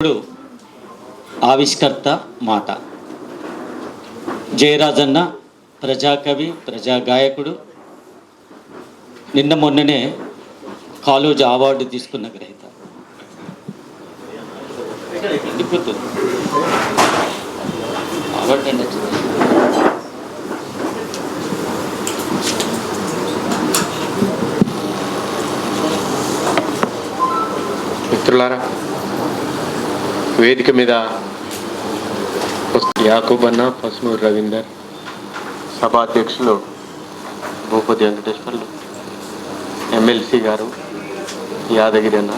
ఇప్పుడు ఆవిష్కర్త మాట జయరాజన్న ప్రజాకవి ప్రజా గాయకుడు నిన్న మొన్ననే కాలేజ్ అవార్డు తీసుకున్న గ్రహీత. అవార్డు మిత్రులారా వేదిక మీద యాకూబన్న పసునూరు రవీందర్ సభాధ్యక్షులు భూపతి వెంకటేశ్వర్లు ఎమ్మెల్సీ గారు యాదగిరి అన్న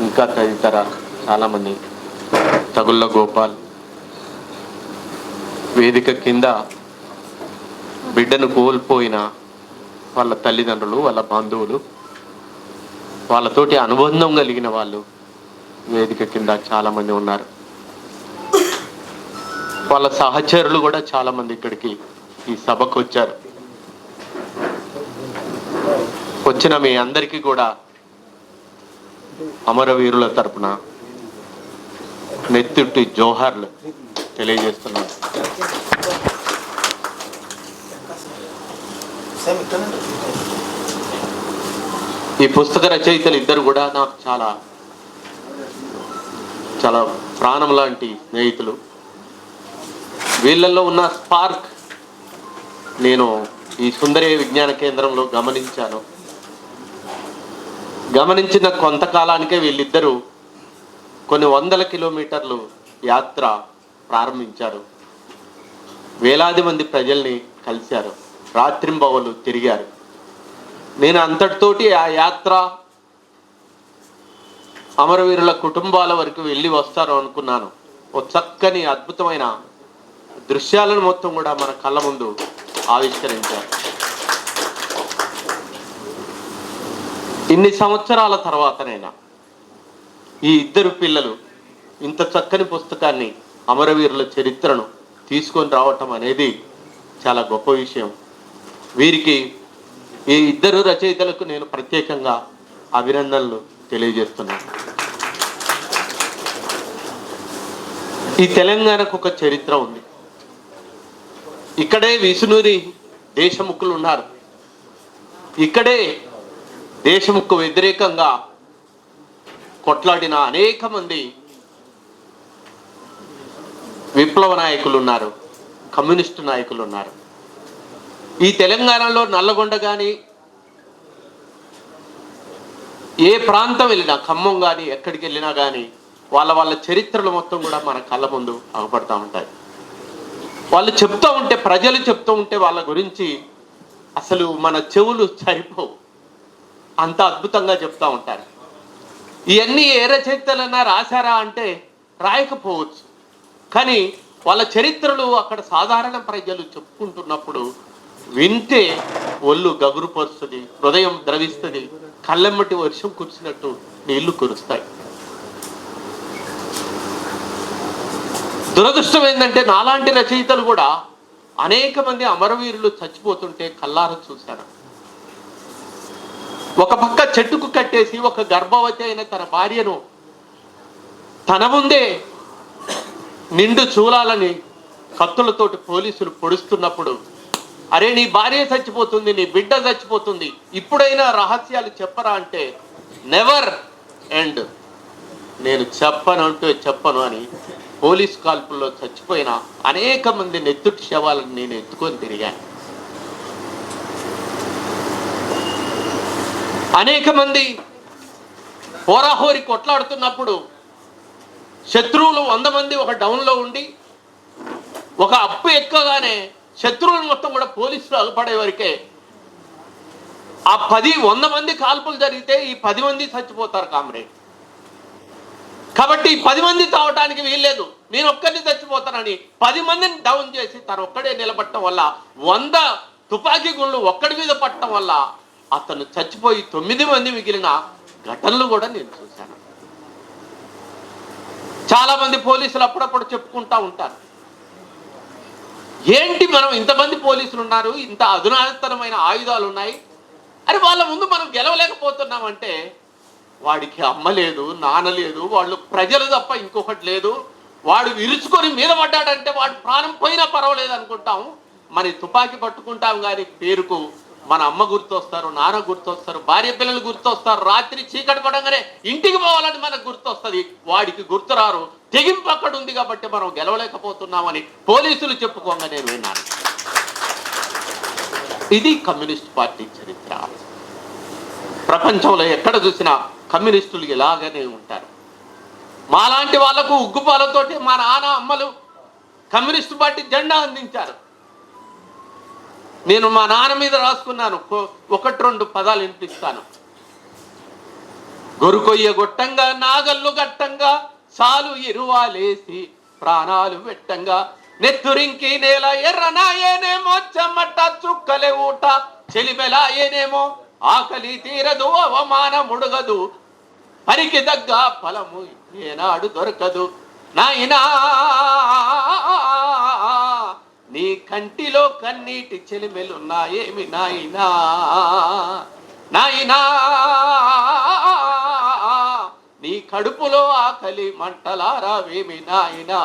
ఇంకా తదితర చాలామంది తగుళ్ళ గోపాల్. వేదిక కింద బిడ్డను కోల్పోయిన వాళ్ళ తల్లిదండ్రులు వాళ్ళ బంధువులు వాళ్ళతోటి అనుబంధం కలిగిన వాళ్ళు వేదిక కింద చాలా మంది ఉన్నారు. వాళ్ళ సహచరులు కూడా చాలా మంది ఇక్కడికి ఈ సభకు వచ్చారు. వచ్చిన మీ అందరికీ కూడా అమరవీరుల తరపున నెత్తుట్టి జోహార్లు తెలియజేస్తున్నాను. ఈ పుస్తక రచయితలు ఇద్దరు కూడా నాకు చాలా చాలా ప్రాణం లాంటి స్నేహితులు. వీళ్ళల్లో ఉన్న స్పార్క్ నేను ఈ సుందరి విజ్ఞాన కేంద్రంలో గమనించాను. గమనించిన కొంతకాలానికే వీళ్ళిద్దరూ కొన్ని వందల కిలోమీటర్లు యాత్ర ప్రారంభించారు. వేలాది మంది ప్రజల్ని కలిశారు. రాత్రింబవలు తిరిగారు. నేను అంతటితోటి ఆ యాత్ర అమరవీరుల కుటుంబాల వరకు వెళ్ళి వస్తారు అనుకున్నాను. ఓ చక్కని అద్భుతమైన దృశ్యాలను మొత్తం కూడా మన కళ్ళ ముందు ఆవిష్కరించారు. ఇన్ని సంవత్సరాల తర్వాతనైనా ఈ ఇద్దరు పిల్లలు ఇంత చక్కని పుస్తకాన్ని అమరవీరుల చరిత్రను తీసుకొని రావటం అనేది చాలా గొప్ప విషయం. వీరికి ఈ ఇద్దరు రచయితలకు నేను ప్రత్యేకంగా అభినందనలు తెలియజేస్తున్నాను. ఈ తెలంగాణకు ఒక చరిత్ర ఉంది. ఇక్కడే విసునూరి దేశముఖులు ఉన్నారు. ఇక్కడే దేశముఖకు వ్యతిరేకంగా కొట్లాడిన అనేక మంది విప్లవ నాయకులు ఉన్నారు. కమ్యూనిస్టు నాయకులు ఉన్నారు. ఈ తెలంగాణలో నల్లగొండ కానీ ఏ ప్రాంతం వెళ్ళినా ఖమ్మం కానీ ఎక్కడికి వెళ్ళినా కానీ వాళ్ళ వాళ్ళ చరిత్రలు మొత్తం కూడా మన కళ్ళ ముందు అగపడతా ఉంటాయి. వాళ్ళు చెప్తూ ఉంటే ప్రజలు చెప్తూ ఉంటే వాళ్ళ గురించి అసలు మన చెవులు సరిపోవు. అంత అద్భుతంగా చెప్తూ ఉంటారు. ఇవన్నీ ఏ రచయితలన్నా రాశారా అంటే రాయకపోవచ్చు. కానీ వాళ్ళ చరిత్రలు అక్కడ సాధారణ ప్రజలు చెప్పుకుంటున్నప్పుడు వింటే ఒళ్ళు గగురుపరుస్తుంది హృదయం ద్రవిస్తుంది. కళ్ళెమ్మటి వర్షం కురిసినట్టు నీళ్ళు కురుస్తాయి. దురదృష్టం ఏంటంటే నాలాంటి రచయితలు కూడా అనేక మంది అమరవీరులు చచ్చిపోతుంటే కల్లార చూశారు. ఒక పక్క చెట్టుకు కట్టేసి ఒక గర్భవతి అయిన తన భార్యను తన ముందే నిండు చూలాలని కత్తులతోటి పోలీసులు పొడుస్తున్నప్పుడు అరే నీ భార్య చచ్చిపోతుంది నీ బిడ్డ చచ్చిపోతుంది. ఇప్పుడైనా రహస్యాలు చెప్పరా అంటే నెవర్ అండ్ నేను చెప్పను అంటూ చెప్పను అని పోలీస్ కాల్పుల్లో చచ్చిపోయిన అనేక మంది నెత్తుటి శవాలను నేను ఎత్తుకొని తిరిగాను. అనేక మంది హోరాహోరి కొట్లాడుతున్నప్పుడు శత్రువులు వంద మంది ఒక డౌన్లో ఉండి ఒక అప్పు ఎక్కగానే శత్రువులు మొత్తం కూడా పోలీసులు అగపడే వరకే ఆ పది వంద మంది కాల్పులు జరిగితే ఈ పది మంది చచ్చిపోతారు కామ్రేడ్. కాబట్టి పది మంది తావటానికి వీల్లేదు. నేను ఒక్కరిని చచ్చిపోతానని పది మందిని డౌన్ చేసి తను ఒక్కడే నిలబడటం వల్ల వంద తుపాకీ గుళ్ళు ఒక్కడి మీద పట్టడం వల్ల అతను చచ్చిపోయి తొమ్మిది మంది మిగిలిన ఘటనలు కూడా నేను చూశాను. చాలా మంది పోలీసులు అప్పుడప్పుడు చెప్పుకుంటా ఉంటారు. ఏంటి మనం ఇంతమంది పోలీసులు ఉన్నారు ఇంత అధునాతనమైన ఆయుధాలు ఉన్నాయి అరే వాళ్ళ ముందు మనం గెలవలేకపోతున్నామంటే వాడికి అమ్మ లేదు నాన్న లేదు వాళ్ళు ప్రజలు తప్ప ఇంకొకటి లేదు. వాడు విరుచుకొని మీద పడ్డాడంటే వాడు ప్రాణం పోయినా పర్వాలేదు అనుకుంటాము మరి తుపాకీ పట్టుకుంటాం కానీ పేరుకు మన అమ్మ గుర్తొస్తారు నాన్న గుర్తొస్తారు భార్య పిల్లలు గుర్తొస్తారు. రాత్రి చీకటి పడంగానే ఇంటికి పోవాలని మనకు గుర్తొస్తుంది. వాడికి గుర్తురారు తెగింపు అక్కడ ఉంది కాబట్టి మనం గెలవలేకపోతున్నామని పోలీసులు చెప్పుకోగా నేను విన్నాను. ఇది కమ్యూనిస్ట్ పార్టీ చరిత్ర. ప్రపంచంలో ఎక్కడ చూసినా కమ్యూనిస్టులు ఇలాగనే ఉంటారు. మాలాంటి వాళ్ళకు ఉగ్గుపాలతోటి మా నాన్న అమ్మలు కమ్యూనిస్ట్ పార్టీ జెండా అందించారు. నేను మా నాన్న మీద రాసుకున్నాను ఒకటి రెండు పదాలు వినిపిస్తాను. గొరుకొయ్య గొట్టంగా నాగల్లు గట్టంగా చాలు ఇరువాలేసి ప్రాణాలు వెట్టంగా. నెత్తురింకి నేల ఎర్రనాయేనేమో చెమ్మట చుక్కలే ఊట చెలిమెలాయేనేమో. ఆకలి తీరదు అవమానముడుగదు పనికి తగ్గ ఫలము ఏనాడు దొరకదు. నాయనా నీ కంటిలో కన్నీటి చెలిమెలున్నాయేమి నాయనా? నాయనా నీ కడుపులో ఆకలి మంటలారావేమి నాయనా?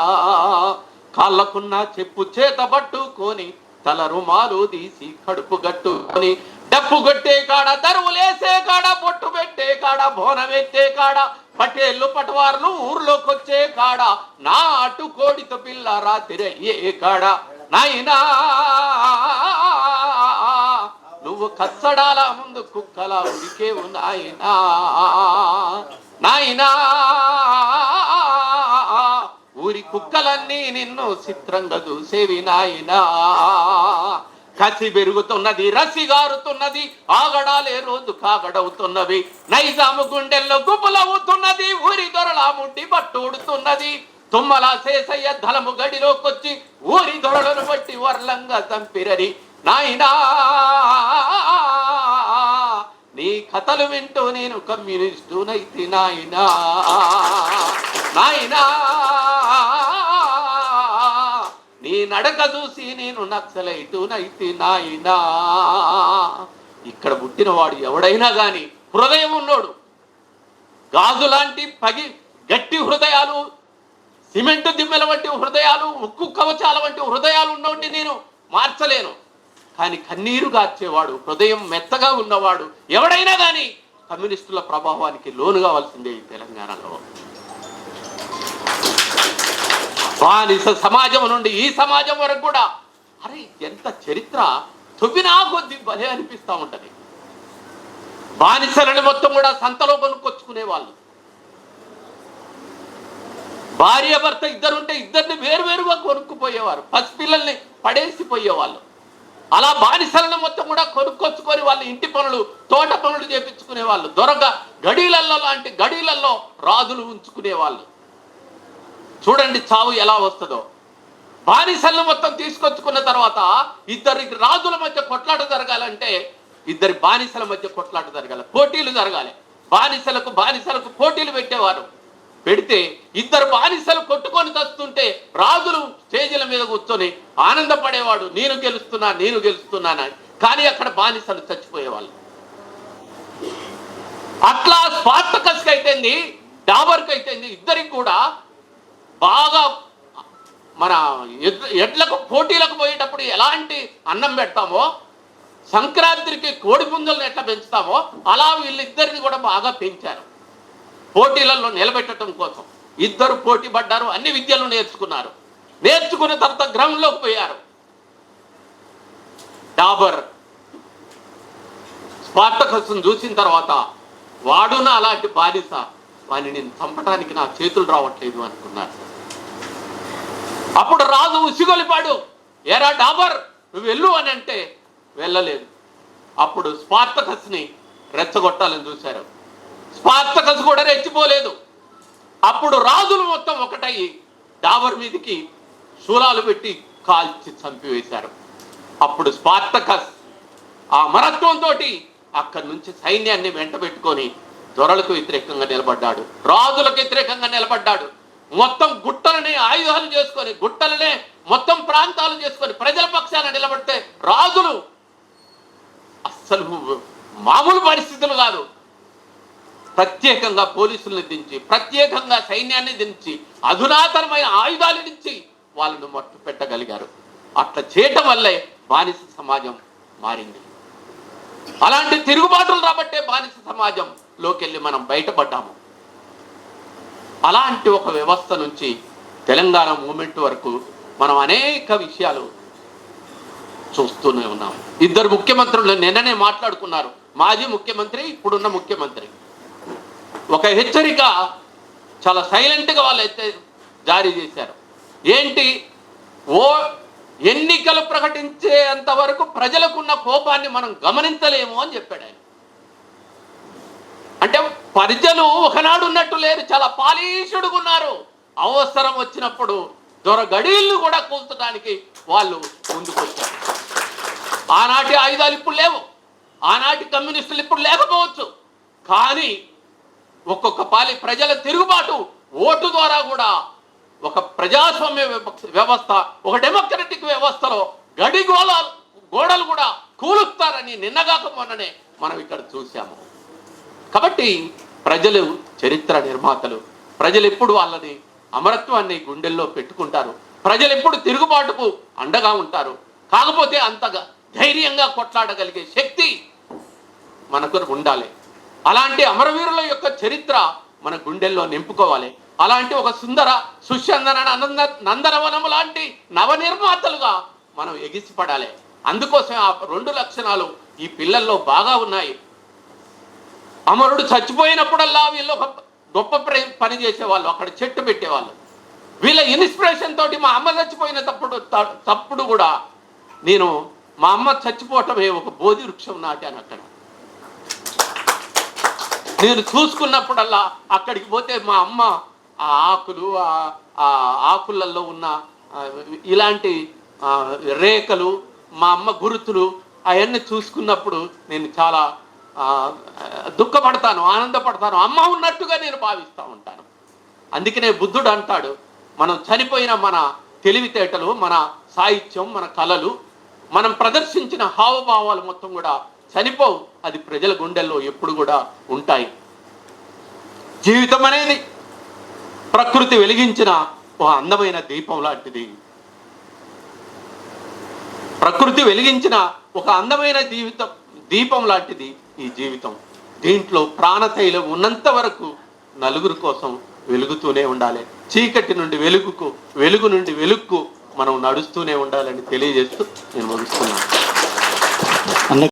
కాళ్ళకున్న చెప్పు చేత పట్టుకొని తల రుమాలు తీసి కడుపు గట్టుకొని డప్పు కొట్టే కాడ దరువులేసే కాడ పొట్టు పెట్టే కాడ బోనం కాడ పటేళ్ళు పటవార్లు ఊర్లోకొచ్చే కాడ నాటు కోడితో పిల్ల రాత్రి అయ్యే కాడ. నాయనా నువ్వు కచ్చడాల ముందు కుక్కల ఉడికేవు నాయనా. నాయనా ఊరి కుక్కలన్నీ నిన్ను చిత్రంగా చూసేవి నాయనా. కసి పెరుగుతున్నది రసి గారుతున్నది ఆగడాలే రోజు కాగడవుతున్నవి. నైజాము గుండెల్లో గుబులవుతున్నది ఊరి దొరలా ముడ్డి పట్టుడుతున్నది తుమ్మల శేషయ్య ధలము గడిలోకొచ్చి ఊరి దొరలను బట్టి వర్లంగా చంపిరరి నాయనా. నీ కథలు వింటూ నేను కమ్యూనిస్టు నైతి నాయనా. నాయనా. నీ నడక చూసి నేను నక్సలైటు నైతి నాయనా. ఇక్కడ పుట్టినవాడు ఎవడైనా గాని హృదయం ఉన్నోడు. గాజు లాంటి పగి గట్టి హృదయాలు సిమెంట్ దిమ్మెల వంటి హృదయాలు ఉక్కు కవచాల వంటి హృదయాలు ఉన్నవంటి నేను మార్చలేను. కానీ కన్నీరు గార్చేవాడు హృదయం మెత్తగా ఉన్నవాడు ఎవడైనా కానీ కమ్యూనిస్టుల ప్రభావానికి లోను కావాల్సిందే ఈ తెలంగాణలో. బానిస సమాజం నుండి ఈ సమాజం వరకు కూడా అరే ఎంత చరిత్ర తొవ్వినా కొద్ది భలే అనిపిస్తూ ఉంటుంది. బానిసలను మొత్తం కూడా సంతలో కొనుక్కొచ్చుకునే వాళ్ళు. భార్య భర్త ఇద్దరు ఉంటే ఇద్దరిని వేరువేరుగా కొనుక్కుపోయేవారు. పసిపిల్లల్ని పడేసి పోయేవాళ్ళు అలా బానిసలను మొత్తం కూడా కొనుక్కొచ్చుకొని వాళ్ళు ఇంటి పనులు తోట పనులు చేపించుకునే వాళ్ళు. దొరక గడీలల్లో లాంటి గడీలల్లో రాజులు ఉంచుకునే వాళ్ళు. చూడండి చావు ఎలా వస్తుందో. బానిసలను మొత్తం తీసుకొచ్చుకున్న తర్వాత ఇద్దరి రాజుల మధ్య కొట్లాట జరగాలంటే ఇద్దరి బానిసల మధ్య కొట్లాట జరగాలి. పోటీలు జరగాలి. బానిసలకు బానిసలకు పోటీలు పెట్టేవారు. పెడితే ఇద్దరు బానిసలు కొట్టుకొని తస్తుంటే రాజులు స్టేజీల మీద కూర్చొని ఆనందపడేవాడు నేను గెలుస్తున్నా నేను గెలుస్తున్నానని కానీ అక్కడ బానిసలు చచ్చిపోయేవాళ్ళు. అట్లా స్పార్టకస్కి అయితేంది డాబర్కి అయితేంది ఇద్దరికి కూడా బాగా మన ఎడ్లకు పోటీలకు పోయేటప్పుడు ఎలాంటి అన్నం పెడతామో సంక్రాంతికి కోడి పుంజులను ఎట్లా పెంచుతామో అలా వీళ్ళిద్దరిని కూడా బాగా పెంచారు. పోటీలలో నిలబెట్టడం కోసం ఇద్దరు పోటీ పడ్డారు అన్ని విద్యలు నేర్చుకున్నారు. నేర్చుకున్న తర్వాత గ్రౌండ్లోకి పోయారు. డాబర్ స్పార్టకస్ను చూసిన తర్వాత వాడున అలాంటి బానిస వాని నేను చంపడానికి నా చేతులు రావట్లేదు అనుకున్నాను అప్పుడు రాజు ఉసిగొలిపాడు ఏరా డాబర్ నువ్వు వెళ్ళు అని అంటే వెళ్ళలేదు. అప్పుడు స్పార్టకస్ని రెచ్చగొట్టాలని చూశారు. స్పార్తకస్ కూడా రెచ్చిపోలేదు. అప్పుడు రాజులు మొత్తం ఒకటయ్యి డాబర్ మీదకి శూలాలు పెట్టి కాల్చి చంపివేశారు. అప్పుడు స్పార్తకస్ ఆ మరత్వంతో అక్కడి నుంచి సైన్యాన్ని వెంట పెట్టుకొని దొరలకు వ్యతిరేకంగా నిలబడ్డాడు. రాజులకు వ్యతిరేకంగా నిలబడ్డాడు. మొత్తం గుట్టలని ఆయుధాలు చేసుకొని గుట్టలనే మొత్తం ప్రాంతాలు చేసుకొని ప్రజల పక్షాన నిలబడితే రాజులు అస్సలు మామూలు పరిస్థితులు కాదు. ప్రత్యేకంగా పోలీసులను దించి ప్రత్యేకంగా సైన్యాన్ని దించి అధునాతనమైన ఆయుధాలు దించి వాళ్ళను మట్టు పెట్టగలిగారు. అట్లా చేయటం వల్లే బానిస సమాజం మారింది. అలాంటి తిరుగుబాటులు రాబట్టే బానిస సమాజంలోకి వెళ్ళి మనం బయటపడ్డాము. అలాంటి ఒక వ్యవస్థ నుంచి తెలంగాణ మూమెంట్ వరకు మనం అనేక విషయాలు చూస్తూనే ఉన్నాం. ఇద్దరు ముఖ్యమంత్రులు నిన్ననే మాట్లాడుకున్నారు. మాజీ ముఖ్యమంత్రి ఇప్పుడున్న ముఖ్యమంత్రి. ఒక హెచ్చరిక చాలా సైలెంట్గా వాళ్ళు అయితే జారీ చేశారు. ఏంటి? ఓ ఎన్నికలు ప్రకటించేంత వరకు ప్రజలకున్న కోపాన్ని మనం గమనించలేము అని చెప్పాడు ఆయన. అంటే ప్రజలు ఒకనాడు ఉన్నట్టు లేరు చాలా పాలీషుడుగా ఉన్నారు. అవసరం వచ్చినప్పుడు దొరగడీళ్ళు కూడా కూల్చడానికి వాళ్ళు ముందుకొచ్చారు ఆనాటి ఆయుధాలు ఇప్పుడు లేవు. ఆనాటి కమ్యూనిస్టులు ఇప్పుడు లేకపోవచ్చు. కానీ ఒక్కొక్క పాలి ప్రజల తిరుగుబాటు ఓటు ద్వారా కూడా ఒక ప్రజాస్వామ్య వ్యవస్థ ఒక డెమోక్రటిక్ వ్యవస్థలో గడిగోళ గోడలు కూడా కూలుస్తారని నిన్నగాక మొన్ననే మనం ఇక్కడ చూసాము కాబట్టి ప్రజలు చరిత్ర నిర్మాతలు ప్రజలు ఎప్పుడు వాళ్ళని అమరత్వాన్ని గుండెల్లో పెట్టుకుంటారు? ప్రజలు ఎప్పుడు తిరుగుబాటుకు అండగా ఉంటారు? కాకపోతే అంతగా ధైర్యంగా కొట్లాడగలిగే శక్తి మనకు ఉండాలి. అలాంటి అమరవీరుల యొక్క చరిత్ర మన గుండెల్లో నింపుకోవాలి. అలాంటి ఒక సుందర సుచందన నంద నందనవనం లాంటి నవనిర్మాతలుగా మనం ఎగిసిపడాలి. అందుకోసం ఆ రెండు లక్షణాలు ఈ పిల్లల్లో బాగా ఉన్నాయి. అమరుడు చచ్చిపోయినప్పుడల్లా వీళ్ళు ఒక గొప్ప పని చేసేవాళ్ళు అక్కడ చెట్టు పెట్టేవాళ్ళు. వీళ్ళ ఇన్స్పిరేషన్ తోటి మా అమ్మ చచ్చిపోయిన తప్పుడు తప్పుడు కూడా నేను మా అమ్మ చచ్చిపోవటమే ఒక బోధి వృక్షం నాటాను అక్కడ నేను చూసుకున్నప్పుడల్లా అక్కడికి పోతే మా అమ్మ ఆ ఆకులు ఆ- ఆకులల్లో ఆకులలో ఉన్న ఇలాంటి రేఖలు మా అమ్మ గురుతులు అవన్నీ చూసుకున్నప్పుడు నేను చాలా దుఃఖపడతాను ఆనందపడతాను. అమ్మ ఉన్నట్టుగా నేను భావిస్తూ ఉంటాను. అందుకనే బుద్ధుడు అంటాడు మనం చనిపోయిన మన తెలివితేటలు మన సాహిత్యం మన కళలు మనం ప్రదర్శించిన హావభావాలు మొత్తం కూడా చనిపోవు. అది ప్రజల గుండెల్లో ఎప్పుడు కూడా ఉంటాయి. జీవితం అనేది ప్రకృతి వెలిగించిన ఒక అందమైన దీపం లాంటిది. ప్రకృతి వెలిగించిన ఒక అందమైన జీవితం దీపం లాంటిది ఈ జీవితం. దీంట్లో ప్రాణతైలం ఉన్నంత వరకు నలుగురు కోసం వెలుగుతూనే ఉండాలి. చీకటి నుండి వెలుగుకు వెలుగు నుండి వెలుగుకు మనం నడుస్తూనే ఉండాలని తెలియజేస్తూ నేను ముగిస్తున్నాను.